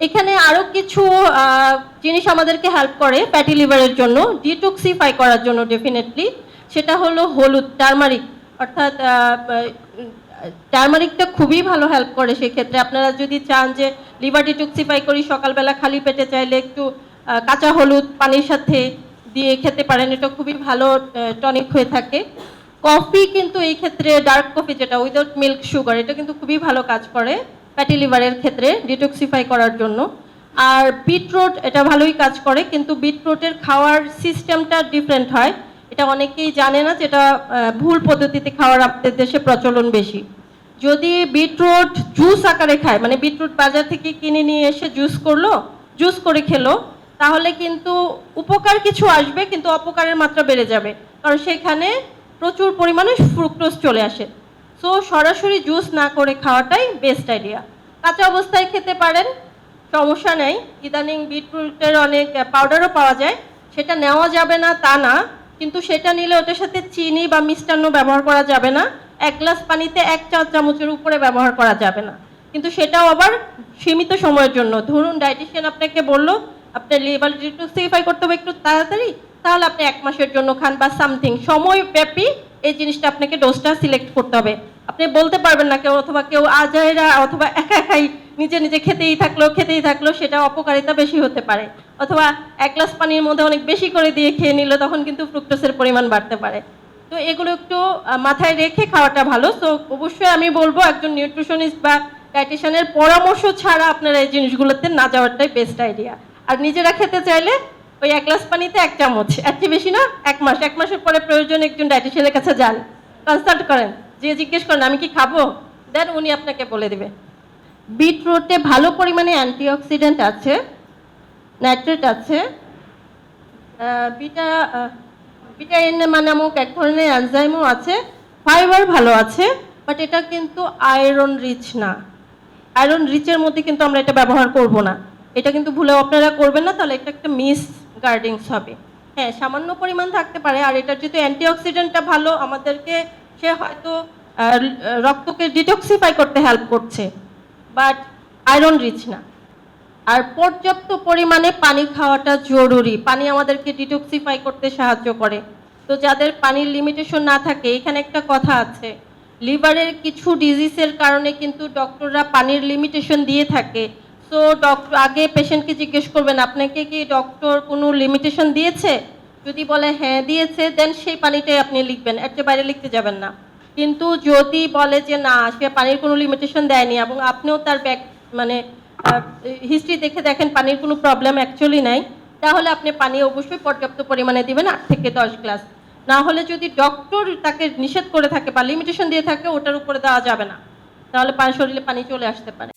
এখানে আরও কিছু জিনিস আমাদেরকে হেল্প করে প্যাটি লিভারের জন্য ডিটক্সিফাই করার জন্য ডেফিনেটলি সেটা হলো হলুদ টার্মারিক অর্থাৎ টার্মারিকটা খুবই ভালো হেল্প করে সেক্ষেত্রে। আপনারা যদি চান যে লিভার ডিটক্সিফাই করি, সকালবেলা খালি পেটে চাইলে একটু কাঁচা হলুদ পানির সাথে দিয়ে খেতে পারেন, এটা খুবই ভালো টনিক হয়ে থাকে। কফি কিন্তু এই ক্ষেত্রে ডার্ক কফি যেটা উইদাউট মিল্ক সুগার এটা কিন্তু খুবই ভালো কাজ করে। ফ্যাটি লিভারের ক্ষেত্রে ডিটক্সিফাই করার জন্য। আর বিটরুট এটা ভালোই কাজ করে, কিন্তু বিটরুটের খাওয়ার সিস্টেমটা ডিফারেন্ট হয়। এটা অনেকেই জানে না যেটা ভুল পদ্ধতিতে খাওয়ার আপনাদের দেশে প্রচলন বেশি। যদি বিটরুট জুস আকারে খায় মানে বিটরুট বাজার থেকে কিনে নিয়ে এসে জুস করল জুস করে খেলো, তাহলে কিন্তু উপকার কিছু আসবে, কিন্তু অপকারের মাত্রা বেড়ে যাবে। কারণ সেখানে প্রচুর পরিমাণে ফ্রুক্টোজ চলে আসে। সো সরাসরি জুস না করে খাওয়াটাই বেস্ট আইডিয়া কাঁচা অবস্থায় খেতে পারেন, সমস্যা নেই। ইদানিং বিটরুটের অনেক পাউডারও পাওয়া যায়। সেটা নেওয়া যাবে না, তা না। কিন্তু সেটা নিলে ওটার সাথে চিনি বা মিষ্টান্ন ব্যবহার করা যাবে না। এক গ্লাস পানিতে এক চা চামচের উপরে ব্যবহার করা যাবে না। কিন্তু সেটাও আবার সীমিত সময়ের জন্য। ধরুন ডায়েটিশিয়ান আপনাকে বলল, আপনার লিভার ডিটক্সিফাই করতে হবে একটু তাড়াতাড়ি, তাহলে আপনি এক মাসের জন্য খান বা সামথিং সময়ব্যাপী এই জিনিসটা আপনাকে ডোজটা সিলেক্ট করতে হবে। আপনি বলতে পারবেন না কেউ, অথবা কেউ আজাইরা, অথবা একা একাই নিজে নিজে খেতেই থাকল খেতেই থাকল, সেটা অপকারিতা বেশি হতে পারে। অথবা এক গ্লাস পানির মধ্যে অনেক বেশি করে দিয়ে খেয়ে নিল তখন কিন্তু ফ্রুক্টোসের পরিমাণ বাড়তে পারে। তো এগুলো একটু মাথায় রেখে খাওয়াটা ভালো। তো অবশ্যই আমি বলব, একজন নিউট্রিশনিস্ট বা ডায়েটিশিয়ানের পরামর্শ ছাড়া আপনারা এই জিনিসগুলোতে না যাওয়াটাই বেস্ট আইডিয়া আর নিজেরা খেতে চাইলে ওই এক গ্লাস পানিতে এক চামচ, এর চেয়ে বেশি না, এক মাস। এক মাসের পরে প্রয়োজন একজন ডায়েটিশিয়ানের কাছে যান। কনসাল্ট করেন, যে জিজ্ঞেস করেন, আমি কি খাব? দেন উনি আপনাকে বলে দেবে। বিটরুটে ভালো পরিমাণে অ্যান্টিঅক্সিডেন্ট আছে নাইট্রেট আছে বিটা বিটা এন নামক এক ধরনের এনজাইমও আছে। ফাইবার ভালো আছে বাট এটা কিন্তু আয়রন রিচ না। আয়রন রিচের মধ্যে কিন্তু আমরা এটা ব্যবহার করব না। এটা কিন্তু ভুলেও আপনারা করবেন না, তাহলে এটা একটা মিস গার্ডিংস হবে। হ্যাঁ সামান্য পরিমাণ থাকতে পারে, আর এটার যেহেতু অ্যান্টিঅক্সিডেন্টটা ভালো, আমাদেরকে সে হয়তো রক্তকে ডিটক্সিফাই করতে হেল্প করছে বাট আয়রন রিচ না। আর পর্যাপ্ত পরিমাণে পানি খাওয়াটা জরুরি, পানি আমাদেরকে ডিটক্সিফাই করতে সাহায্য করে। তো যাদের পানির লিমিটেশন না থাকে, এখানে একটা কথা আছে লিভারের কিছু ডিজিজের কারণে কিন্তু ডক্টররা পানির লিমিটেশন দিয়ে থাকে সো ডক্টর আগে পেশেন্টকে জিজ্ঞেস করবেন, আপনাকে কি ডক্টর কোনো লিমিটেশন দিয়েছে? যদি বলে হ্যাঁ দিয়েছে দেন সেই পানিটাই আপনি লিখবেন এর বাইরে লিখতে যাবেন না। কিন্তু যদি বলে যে, না, সে পানির কোনো লিমিটেশন দেয়নি, এবং আপনিও তার ব্যাক মানে হিস্ট্রি দেখে দেখেন পানির কোনো প্রবলেম অ্যাকচুয়ালি নাই, তাহলে আপনি পানি অবশ্যই পর্যাপ্ত পরিমাণে দিবেন আট থেকে দশ গ্লাস না হলে যদি ডক্টর তাকে নিষেধ করে থাকে বা লিমিটেশন দিয়ে থাকে, ওটার উপরে দেওয়া যাবে না। তাহলে পানি, শরীরে পানি চলে আসতে পারে।